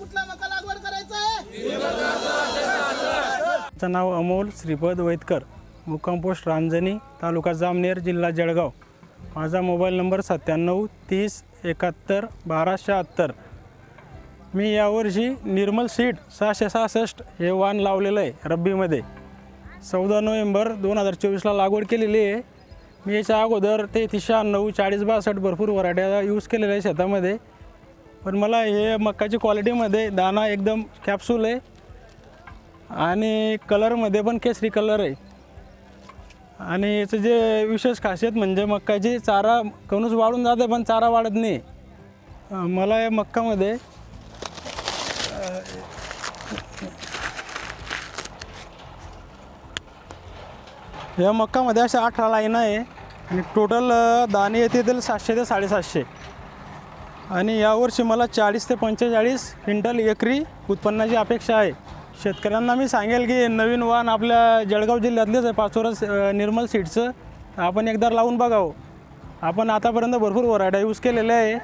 कुठला मका लागवड करायचा आहे माझं नाव अमोल श्रीपद वैदकर मुक्काम पोस्ट रांजणी तालुका जामनेर जिल्हा जळगाव. माझा मोबाईल नंबर सत्त्याण्णव तीस एकाहत्तर बारा शहात्तर. मी यावर्षी निर्मल सीट सहाशे सहासष्ट हे वाण लावलेलं आहे रब्बीमध्ये. चौदा नोव्हेंबर दोन हजार चोवीसला लागवड केलेली आहे. मी याच्या अगोदर तेहतीस शहाण्णव चाळीस बासष्ट भरपूर वराट्या यूज केलेल्या आहे शेतामध्ये. पण मला हे मक्काची क्वालिटीमध्ये दाना एकदम कॅप्सूल आहे. आणि कलरमध्ये पण केसरी कलर आहे. आणि याचं जे विशेष खासियत म्हणजे मक्काची चारा कणूस वाढून जाते पण चारा वाढत नाही. मला या मक्कामध्ये या मक्कामध्ये अशा अठरा लाईन आहे. आणि टोटल दाणे येतील सातशे ते साडेसातशे. आणि यावर्षी मला चाळीस ते पंचेचाळीस क्विंटल एकरी उत्पन्नाची अपेक्षा आहे. शेतकऱ्यांना मी सांगेल की नवीन वाहन आपल्या जळगाव जिल्ह्यातलेच आहे. पाचोरस निर्मल सीडचं. आपण एकदा लावून बघावं. आपण आतापर्यंत भरपूर व्हरायट्या यूज केलेल्या आहे.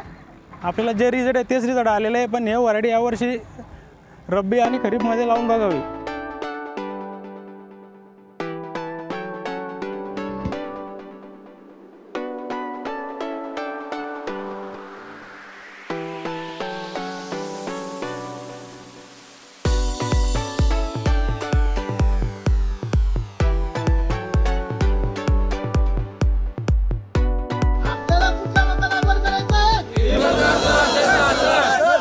आपल्याला जे रिझल्ट आहे तेच रिझल्ट आलेलं आहे. पण हे वरायडी यावर्षी रब्बी आणि खरीपमध्ये लावून बघावी.